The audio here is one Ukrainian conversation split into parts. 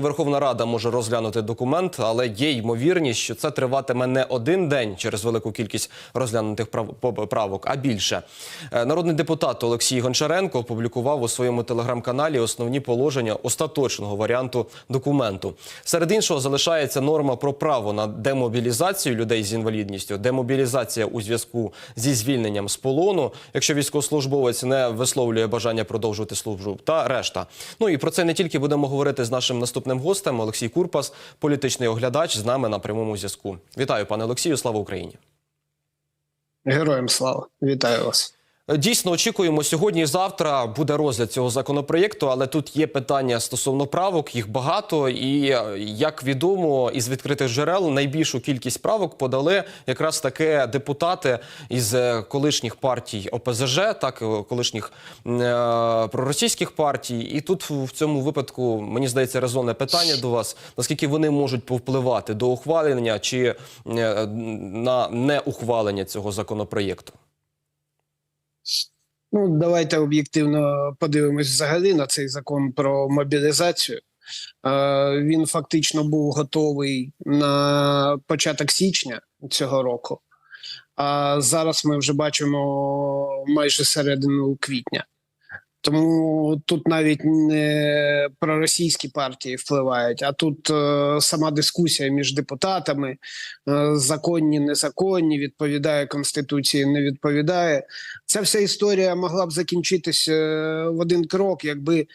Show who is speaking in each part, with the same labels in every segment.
Speaker 1: Верховна Рада може розглянути документ, але є ймовірність, що це триватиме не один день через велику кількість розглянутих правок, а більше. Е, Народний депутат Олексій Гончаренко опублікував у своєму телеграм-каналі основні положення остаточного варіанту документу. Серед іншого залишається норма про право на демобілізацію людей з інвалідністю, демобілізація у зв'язку зі звільненням з полону, якщо військовослужбовець не висловлює бажання продовжувати службу, та решта. Ну і про це не тільки будемо говорити з нашим наступним гостем Олексій Курпас, політичний оглядач, з нами на прямому зв'язку. Вітаю, пане Олексію. Слава Україні.
Speaker 2: Героям слава, вітаю вас.
Speaker 1: Дійсно, очікуємо сьогодні завтра буде розгляд цього законопроєкту, але тут є питання стосовно правок, їх багато. І е, як відомо, із відкритих джерел найбільшу кількість правок подали якраз таки депутати із е, колишніх партій ОПЗЖ, так е, колишніх е, проросійських партій. І тут в цьому випадку мені здається резонне питання до вас: наскільки вони можуть повпливати до ухвалення чи е, на неухвалення цього законопроєкту?
Speaker 2: Ну давайте об'єктивно подивимось взагалі на цей закон про мобілізацію. Е, Він фактично був готовий на початок січня цього року. А зараз ми вже бачимо майже середину квітня. Тому тут навіть не проросійські партії впливають, а тут е, сама дискусія між депутатами, е, законні, незаконні, відповідає конституції, не відповідає. Ця вся історія могла б закінчитися е, в один крок, якби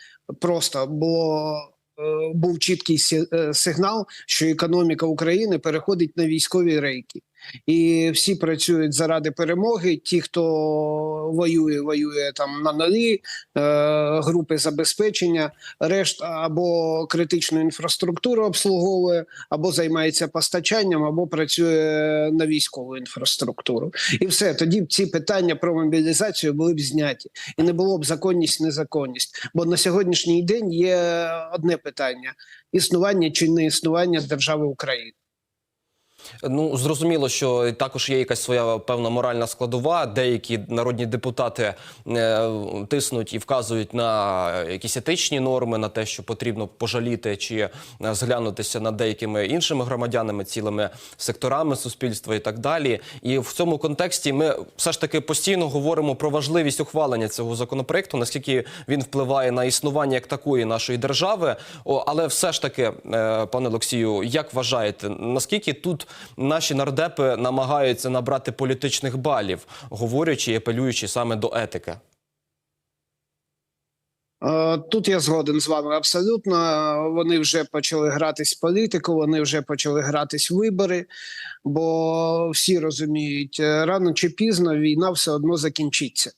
Speaker 2: просто було. е, Був чіткий е, сигнал, що економіка України переходить на військові рейки, і всі працюють заради перемоги. Ті, хто воює, воює там на нулі, е, групи забезпечення, решта або критичну інфраструктуру обслуговує, або займається постачанням, або працює на військову інфраструктуру. І все тоді б ці питання про мобілізацію були б зняті, і не було б законність, незаконність. Бо на сьогоднішній день є одне питання: існування чи не існування держави України.
Speaker 1: Ну зрозуміло, що також є якась своя певна моральна складова. Деякі народні депутати е, тиснуть і вказують на якісь етичні норми, на те, що потрібно пожаліти чи е, зглянутися над деякими іншими громадянами, цілими секторами суспільства і так далі. І в цьому контексті ми все ж таки постійно говоримо про важливість ухвалення цього законопроекту, наскільки він впливає на існування як такої нашої держави. Але все ж таки, е, пане Олексію, як вважаєте, наскільки тут наші нардепи намагаються набрати політичних балів, говорячи і апелюючи саме до етики?
Speaker 2: Е, Тут я згоден з вами абсолютно. Вони вже почали гратись в політику, вони вже почали гратись в вибори, бо всі розуміють, е, рано чи пізно війна все одно закінчиться.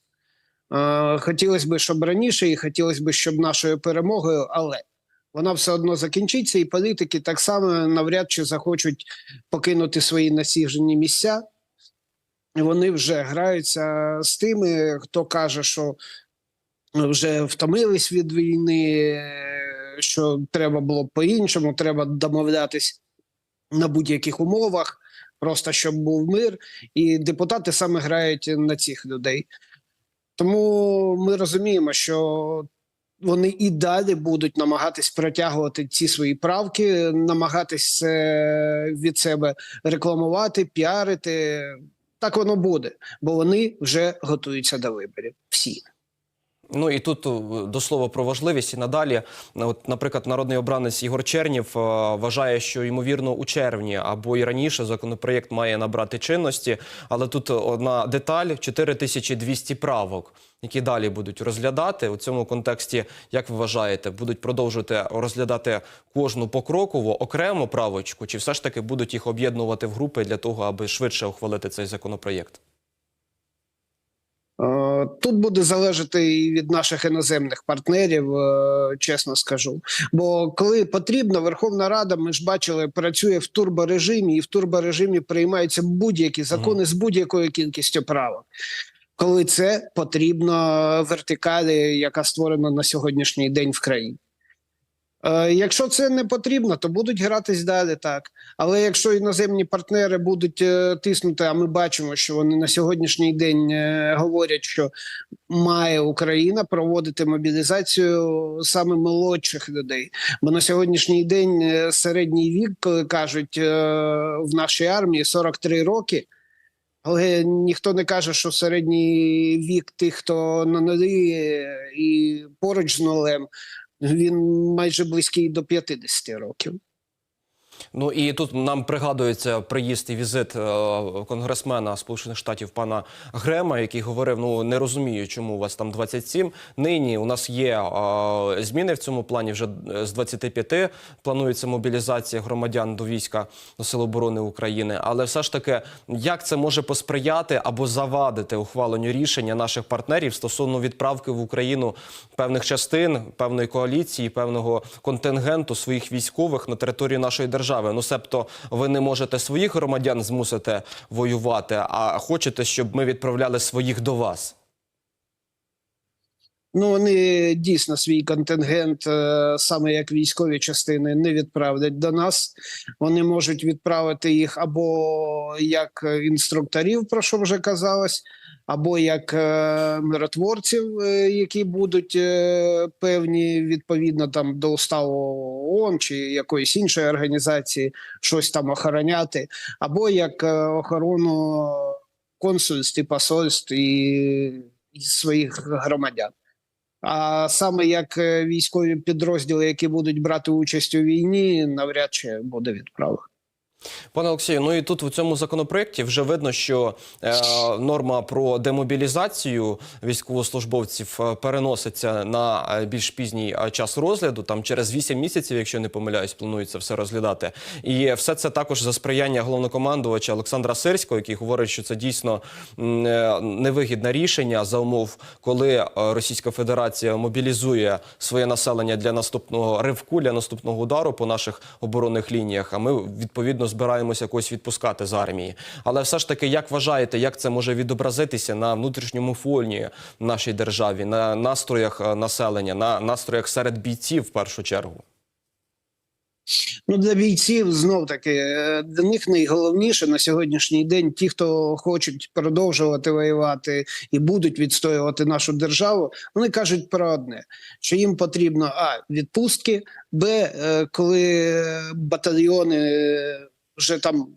Speaker 2: Е, Хотілося б, щоб раніше, і хотілося б, щоб нашою перемогою, але вона все одно закінчиться, і політики так само навряд чи захочуть покинути свої насіжені місця. Вони вже граються з тими, хто каже, що вже втомились від війни, що треба було по-іншому, треба домовлятись на будь-яких умовах, просто щоб був мир. І депутати саме грають на цих людей. Тому ми розуміємо, що вони і далі будуть намагатись протягувати ці свої правки, намагатись від себе рекламувати, піарити. Так воно буде, бо вони вже готуються до виборів. Всі.
Speaker 1: Ну і тут е, до слова про важливість і надалі. От, наприклад, народний обранець Ігор Чернів е, вважає, що ймовірно у червні або і раніше законопроєкт має набрати чинності. Але тут одна деталь: 4200 правок, які далі будуть розглядати у цьому контексті. Як ви вважаєте, будуть продовжувати розглядати кожну покроково окремо правочку, чи все ж таки будуть їх об'єднувати в групи для того, аби швидше ухвалити цей законопроєкт?
Speaker 2: Е, Тут буде залежати і від наших іноземних партнерів, е, чесно скажу. Бо коли потрібно, Верховна Рада, ми ж бачили, працює в турборежимі, і в турборежимі приймаються будь-які закони з будь-якою кількістю правок. Коли це потрібно вертикалі, яка створена на сьогоднішній день в країні. Е, Якщо це не потрібно, то будуть гратись далі так. Але якщо іноземні партнери будуть е, тиснути, а ми бачимо, що вони на сьогоднішній день е, говорять, що має Україна проводити мобілізацію саме молодших людей. Бо на сьогоднішній день середній вік, коли кажуть в нашій армії 43 роки. Але ніхто не каже, що середній вік тих, хто на нулі і поруч з нулем, він майже близький до 50 років.
Speaker 1: Ну і тут нам пригадується приїзд і візит е, конгресмена Сполучених Штатів пана Грема, який говорив: ну не розумію, чому у вас там 27. Нині у нас є е, зміни в цьому плані. Вже е, з 25 планується мобілізація громадян до війська до Сил оборони України. Але все ж таки, як це може посприяти або завадити ухваленню рішення наших партнерів стосовно відправки в Україну певних частин, певної коаліції, певного контингенту своїх військових на територію нашої держави? Ну, себто, ви не можете своїх громадян змусити воювати, а хочете, щоб ми відправляли своїх до вас.
Speaker 2: Ну вони дійсно свій контингент, е, саме як військові частини, не відправлять до нас. Вони можуть відправити їх або як інструкторів, про що вже казалось, або як е, миротворців, е, які будуть певні відповідно там до уставу ООН чи якоїсь іншої організації щось там охороняти, або як охорону консульств і посольств і своїх громадян. А саме як е, військові підрозділи, які будуть брати участь у війні, навряд чи буде відправлено.
Speaker 1: Пане Олексію, ну і тут в цьому законопроекті вже видно, що е, норма про демобілізацію військовослужбовців е, переноситься на е, більш пізній е, час розгляду. Там через 8 місяців, якщо не помиляюсь, планується все розглядати. І все це також за сприяння головнокомандувача Олександра Сирського, який говорить, що це дійсно невигідне рішення за умов, коли Російська Федерація мобілізує своє населення для наступного ривку, для наступного удару по наших оборонних лініях. А ми відповідно збираємося якось відпускати з армії. Але все ж таки, як вважаєте, як це може відобразитися на внутрішньому фоні нашій державі, на настроях е, населення, на настроях серед бійців в першу чергу?
Speaker 2: Ну для бійців знов таки е, для них найголовніше на сьогоднішній день ті, хто хочуть продовжувати воювати і будуть відстоювати нашу державу, вони кажуть про одне: що їм потрібно а відпустки, б е, коли батальйони вже там.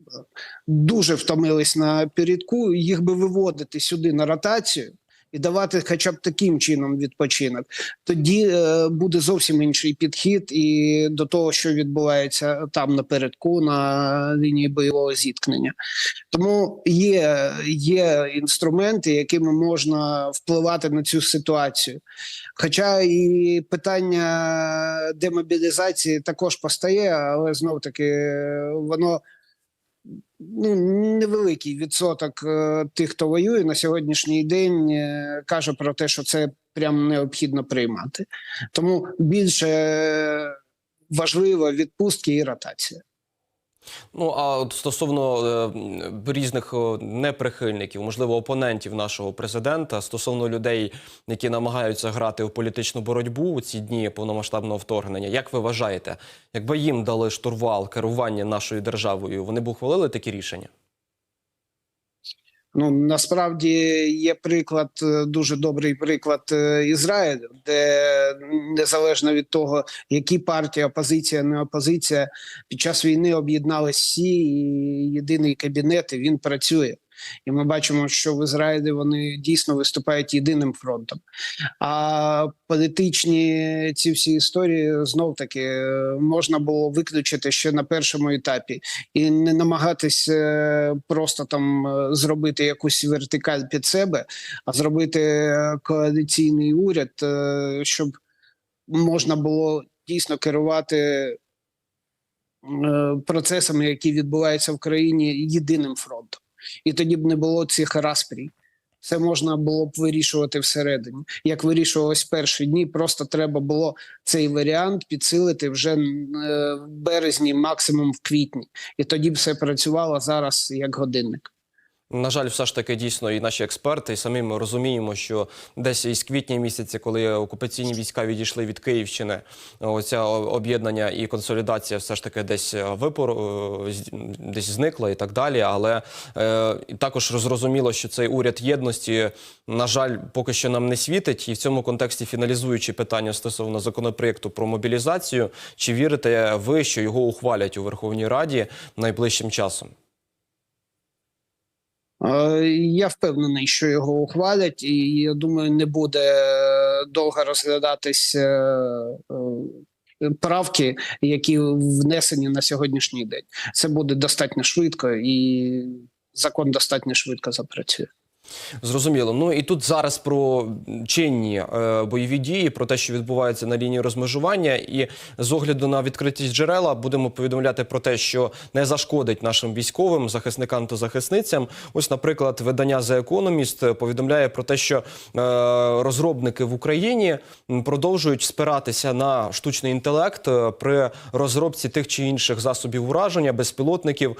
Speaker 2: е, Дуже втомились на передку, їх би виводити сюди на ротацію і давати хоча б таким чином відпочинок. Тоді е, буде зовсім інший підхід і до того, що відбувається там напередку на лінії бойового зіткнення. Тому є, є інструменти, якими можна впливати на цю ситуацію. Хоча і питання демобілізації також постає, але знов таки воно ну, невеликий відсоток е, тих, хто воює на сьогоднішній день, е, каже про те, що це прям необхідно приймати. Тому більше е, важлива відпустки і ротація.
Speaker 1: Ну а от стосовно е, різних неприхильників, можливо, опонентів нашого президента, стосовно людей, які намагаються грати у політичну боротьбу у ці дні повномасштабного вторгнення, як ви вважаєте, якби їм дали штурвал керування нашою державою, вони б ухвалили такі рішення?
Speaker 2: Ну насправді є приклад, е, дуже добрий приклад е, Ізраїлю, де незалежно від того, які партії, опозиція, не опозиція, під час війни об'єдналися всі, і єдиний кабінет і він працює. І ми бачимо, що в Ізраїлі вони дійсно виступають єдиним фронтом. А політичні ці всі історії знов таки е, можна було виключити ще на першому етапі і не намагатись е, просто там е, зробити якусь вертикаль під себе, а зробити коаліційний уряд, щоб можна було дійсно керувати процесами, які відбуваються в країні єдиним фронтом. І тоді б не було цих распрій. Це можна було б вирішувати всередині. Як вирішувалось перші дні, просто треба було цей варіант підсилити вже е, в березні, максимум в квітні. І тоді все працювало зараз як годинник.
Speaker 1: На жаль, все ж таки дійсно і наші експерти, і самі ми розуміємо, що десь із квітня місяця, коли окупаційні війська відійшли від Київщини, оця об'єднання і консолідація все ж таки десь випор е, десь зникла і так далі. Але е, також зрозуміло, що цей уряд єдності, на жаль, поки що нам не світить. І в цьому контексті, фіналізуючи питання стосовно законопроєкту про мобілізацію, чи вірите ви, що його ухвалять у Верховній Раді найближчим часом?
Speaker 2: Е, Я впевнений, що його ухвалять, і я думаю, не буде довго розглядатись е, е, правки, які внесені на сьогоднішній день. Це буде достатньо швидко, і закон достатньо швидко запрацює.
Speaker 1: Зрозуміло. Ну і тут зараз про чинні е, бойові дії, про те, що відбувається на лінії розмежування, і з огляду на відкритість джерела будемо повідомляти про те, що не зашкодить нашим військовим захисникам та захисницям. Ось, наприклад, видання The Economist повідомляє про те, що е, розробники в Україні продовжують спиратися на штучний інтелект е, при розробці тих чи інших засобів ураження, безпілотників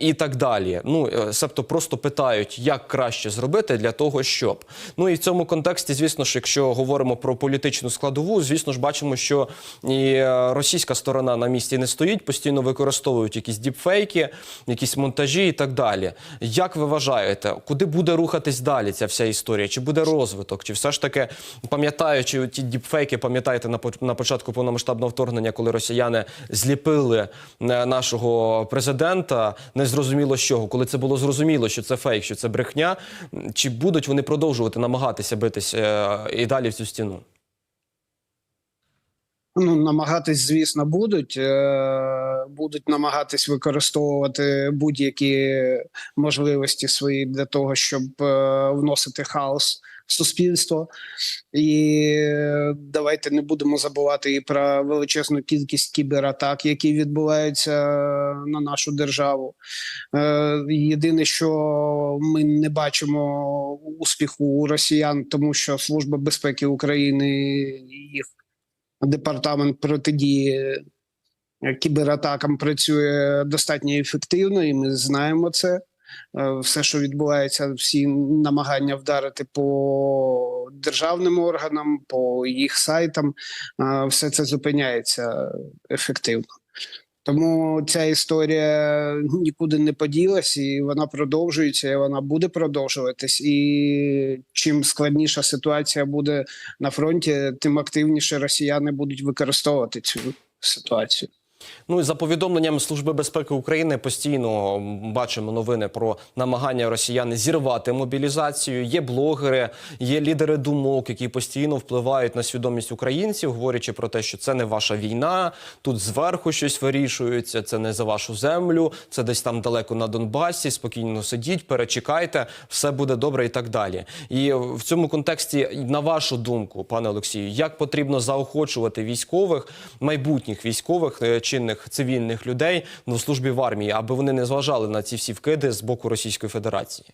Speaker 1: і так далі. Ну е, себто просто питають, як краще зробити для того, щоб ну і в цьому контексті, звісно ж, якщо говоримо про політичну складову, звісно ж, бачимо, що і е, російська сторона на місці не стоїть, постійно використовують якісь діпфейки, якісь монтажі і так далі. Як ви вважаєте, куди буде рухатись далі ця вся історія? Чи буде розвиток? Чи все ж таки пам'ятаючи ті діпфейки, пам'ятаєте на початку повномасштабного вторгнення, коли росіяни зліпили е, нашого президента, не зрозуміло з чого, коли це було зрозуміло, що це фейк, що це брехня. Чи будуть вони продовжувати намагатися битись е, і далі в цю стіну?
Speaker 2: Ну, намагатись, звісно, будуть. Е, Будуть намагатись використовувати будь-які можливості свої для того, щоб е, вносити хаос суспільство. І давайте не будемо забувати і про величезну кількість кібератак, які відбуваються на нашу державу. Е, Єдине, що ми не бачимо успіху у росіян, тому що Служба безпеки України їх департамент протидії кібератакам працює достатньо ефективно, і ми знаємо це. Е, Все, що відбувається, всі намагання вдарити по державним органам, по їх сайтам, е, все це зупиняється ефективно. Тому ця історія нікуди не поділась, і вона продовжується, і вона буде продовжуватись. І чим складніша ситуація буде на фронті, тим активніше росіяни будуть використовувати цю ситуацію.
Speaker 1: Ну і за повідомленням Служби безпеки України постійно бачимо новини про намагання росіян зірвати мобілізацію. Є блогери, є лідери думок, які постійно впливають на свідомість українців, говорячи про те, що це не ваша війна, тут зверху щось вирішується, це не за вашу землю, це десь там далеко на Донбасі. Спокійно сидіть, перечекайте, все буде добре і так далі. І в цьому контексті, на вашу думку, пане Олексію, як потрібно заохочувати військових, майбутніх військових чинних цивільних людей на службі в армії, аби вони не зважали на ці всі вкиди з боку Російської Федерації?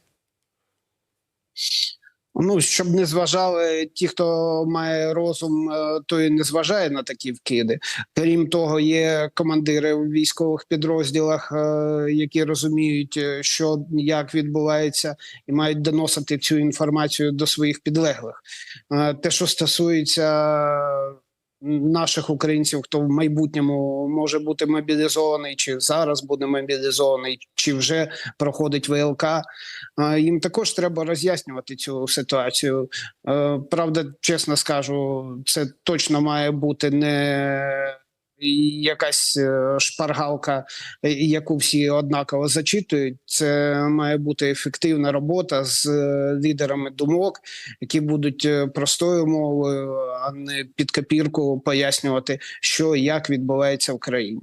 Speaker 2: Ну щоб не зважали ті, хто має розум, е, той не зважає на такі вкиди. Крім того, є командири в військових підрозділах, е, які розуміють, е, що як відбувається, і мають доносити цю інформацію до своїх підлеглих. Те, що стосується наших українців, хто в майбутньому може бути мобілізований, чи зараз буде мобілізований, чи вже проходить ВЛК. е, Їм також треба роз'яснювати цю ситуацію. Е, Правда, чесно скажу, це точно має бути не якась е, шпаргалка, е, яку всі однаково зачитують. Це має бути ефективна робота з е, лідерами думок, які будуть простою мовою, а не під копірку пояснювати, що як відбувається в країні.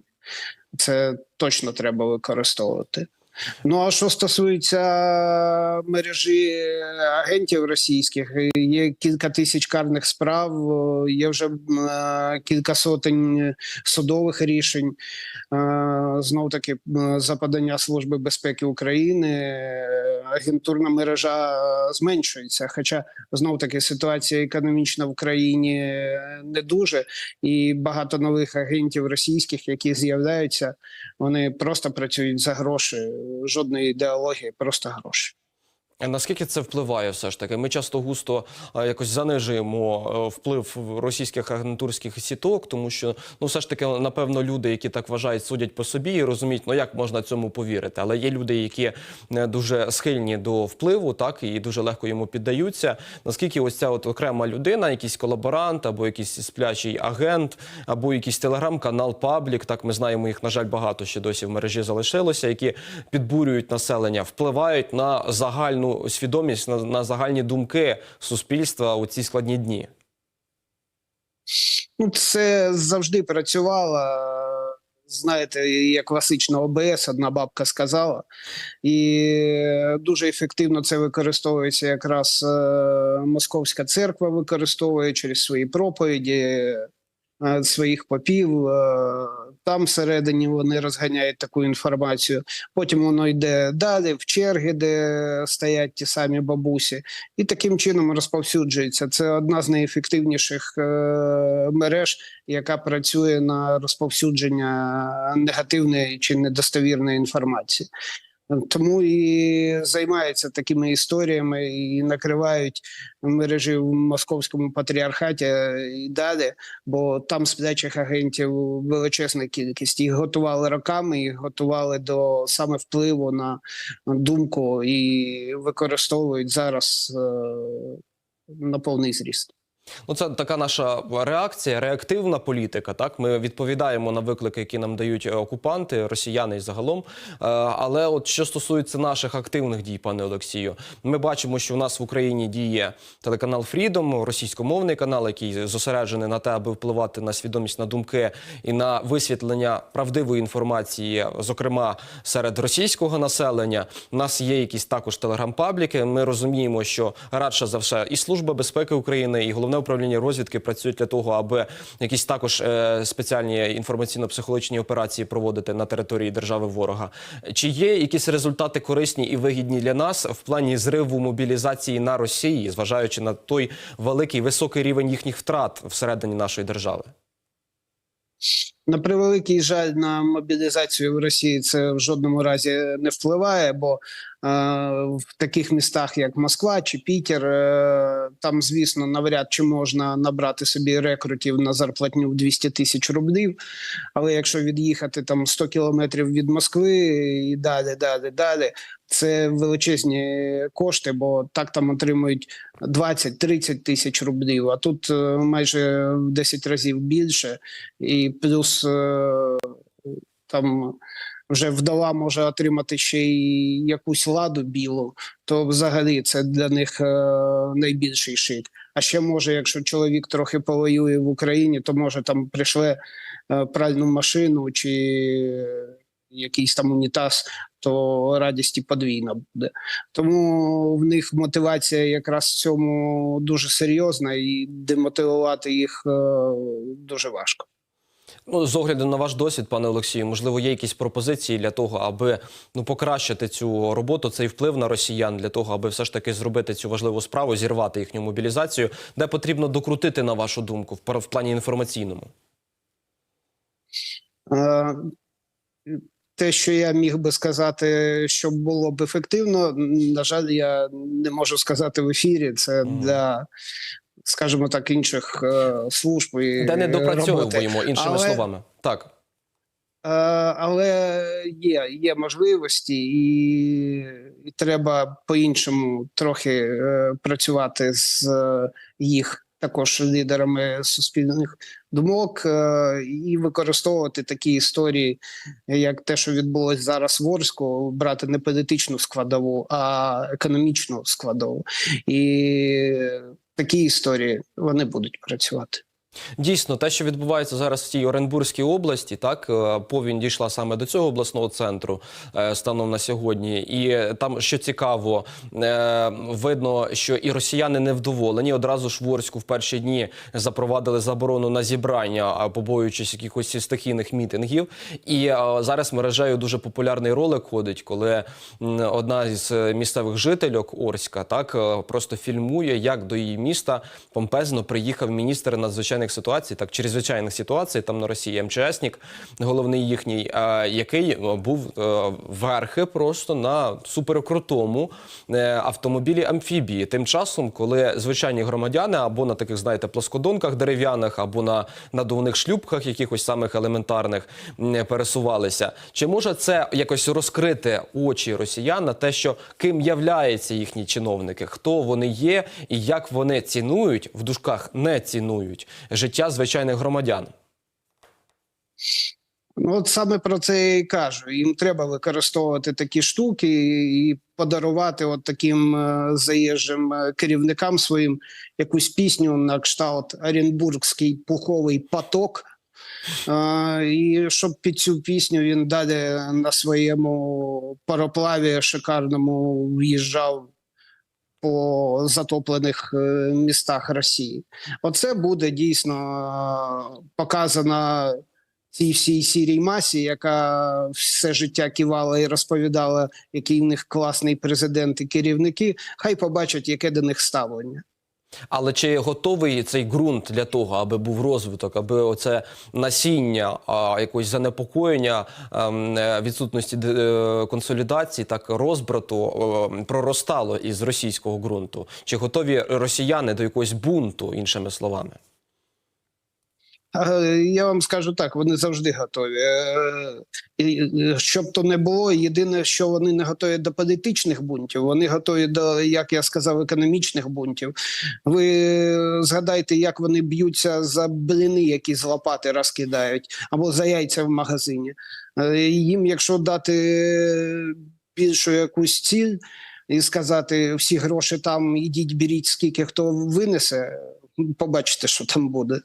Speaker 2: Це точно треба використовувати. Ну а що стосується мережі агентів російських, є кілька тисяч карних справ, є вже е, кілька сотень судових рішень. Знов таки за подання Служби безпеки України е, агентурна мережа зменшується. Хоча знов таки ситуація економічна в країні не дуже, і багато нових агентів російських, які з'являються, вони просто працюють за гроші, жодної ідеології, просто гроші.
Speaker 1: Наскільки це впливає все ж таки? Ми часто густо якось занижуємо е, вплив російських агентурських сіток, тому що ну все ж таки, напевно, люди, які так вважають, судять по собі і розуміють, ну як можна цьому повірити. Але є люди, які е, дуже схильні до впливу, так і дуже легко йому піддаються. Наскільки ось ця от окрема людина, якийсь колаборант, або якийсь сплячий агент, або якийсь телеграм-канал Паблік, так ми знаємо їх, на жаль, багато ще досі в мережі залишилося, які підбурюють населення, впливають на загальну свідомість, на, на загальні думки суспільства у ці складні дні.
Speaker 2: Ну, це завжди працювало. Знаєте, як класично ОБС, одна бабка сказала, і дуже ефективно це використовується якраз е, Московська церква використовує через свої проповіді, е, своїх попів. Там всередині вони розганяють таку інформацію. Потім воно йде далі, в черги, де стоять ті самі бабусі, і таким чином розповсюджується. Це одна з найефективніших е, мереж, яка працює на розповсюдження негативної чи недостовірної інформації. Тому і займаються такими історіями і накривають мережі в московському патріархаті і далі, бо там сплячих агентів величезна кількість. Їх готували роками, їх готували до саме впливу на думку і використовують зараз е, на повний зріст.
Speaker 1: Ну, це така наша реакція, реактивна політика. Так, ми відповідаємо на виклики, які нам дають е, окупанти, росіяни і загалом. Е, Але от що стосується наших активних дій, пане Олексію, ми бачимо, що в нас в Україні діє телеканал Фрідом, російськомовний канал, який зосереджений на те, аби впливати на свідомість, на думки і на висвітлення правдивої інформації, зокрема серед російського населення. У нас є якісь також телеграм-пабліки. Ми розуміємо, що радше за все і служба безпеки України, і головне управління розвідки працюють для того, аби якісь також е, спеціальні інформаційно-психологічні операції проводити на території держави ворога. Чи є якісь результати корисні і вигідні для нас в плані зриву мобілізації на Росії, зважаючи на той великий високий рівень їхніх втрат всередині нашої держави?
Speaker 2: На превеликий жаль на мобілізацію в Росії це в жодному разі не впливає, бо е, в таких містах, як Москва чи Пітер, е, там, звісно, навряд чи можна набрати собі рекрутів на зарплатню в 200 тисяч рублів. Але якщо від'їхати там 100 кілометрів від Москви і далі, далі, далі, це величезні кошти, бо так там отримують 20-30 тисяч рублів. А тут е, майже в 10 разів більше, і плюс е, там вже вдова може отримати ще й якусь ладу білу, то взагалі це для них е, найбільший шик. А ще може, якщо чоловік трохи повоює в Україні, то може там прийшле пральну машину чи якийсь там унітаз, то радість і подвійна буде. Тому в них мотивація якраз в цьому дуже серйозна, і демотивувати їх е, дуже важко.
Speaker 1: Ну, з огляду на ваш досвід, пане Олексію, можливо, є якісь пропозиції для того, аби ну покращити цю роботу, цей вплив на росіян, для того, аби все ж таки зробити цю важливу справу, зірвати їхню мобілізацію, де потрібно докрутити, на вашу думку, в плані інформаційному.
Speaker 2: Те, що я міг би сказати, що було б ефективно, на жаль, я не можу сказати в ефірі. Це для, скажімо так, інших е, служб і
Speaker 1: Де не допрацьовуємо, іншими
Speaker 2: Але-
Speaker 1: словами. Так.
Speaker 2: Е, Але є, є можливості, і, і треба по-іншому трохи е, працювати з е, їх також лідерами суспільних думок е, і використовувати такі історії, як те, що відбулось зараз в Орську, брати не політичну складову, а економічну складову. І такі історії вони будуть працювати.
Speaker 1: Дійсно, те, що відбувається зараз в тій Оренбурзькій області, так е, повінь дійшла саме до цього обласного центру е, станом на сьогодні. І там, що цікаво, е, видно, що і росіяни невдоволені. Одразу ж в Орську в перші дні запровадили заборону на зібрання, побоюючись якихось стихійних мітингів. І зараз мережею дуже популярний ролик ходить, коли одна е, місцевих жительок Орська так просто фільмує, як до її міста помпезно приїхав міністр надзвичайних надзвичайних ситуацій, так чрезвичайних ситуацій там на Росії МЧСник, головний їхній, е, який е, був е, верхи просто на суперкрутому автомобілі амфібії. Тим часом, коли звичайні громадяни або на таких, знаєте, плоскодонках дерев'яних, або на надувних шлюпках, якихось самих елементарних пересувалися. Чи може це якось розкрити очі росіян на те, що ким являються їхні чиновники, хто вони є і як вони цінують в дужках не цінують життя звичайних громадян?
Speaker 2: Ну, от саме про це я і кажу. Їм треба використовувати такі штуки і подарувати от таким е, заїжджим е, керівникам своїм якусь пісню на кшталт Оренбургський пуховий поток. Е, і щоб під цю пісню він далі на своєму пароплаві шикарному в'їжджав по затоплених е, містах Росії. Оце буде дійсно показана показано цій всій сірій масі, яка все життя кивала і розповідала, який в них класний президент і керівники. Хай побачать, яке до них ставлення.
Speaker 1: Але чи готовий цей ґрунт для того, аби був розвиток, аби оце насіння а, якогось занепокоєння ем, е, відсутності е, консолідації, так розбрату проростало із російського ґрунту? Чи готові росіяни до якогось бунту, іншими словами?
Speaker 2: Е, Я вам скажу так: вони завжди готові. Е, і, е, Щоб то не було, єдине, що вони не готові до політичних бунтів, вони готові до, як я сказав, економічних бунтів. Ви згадайте, як вони б'ються за блини, які з лопати розкидають, або за яйця в магазині. Їм, якщо дати більшу якусь ціль і сказати всі гроші там ідіть, беріть, скільки хто винесе, побачите, що там буде.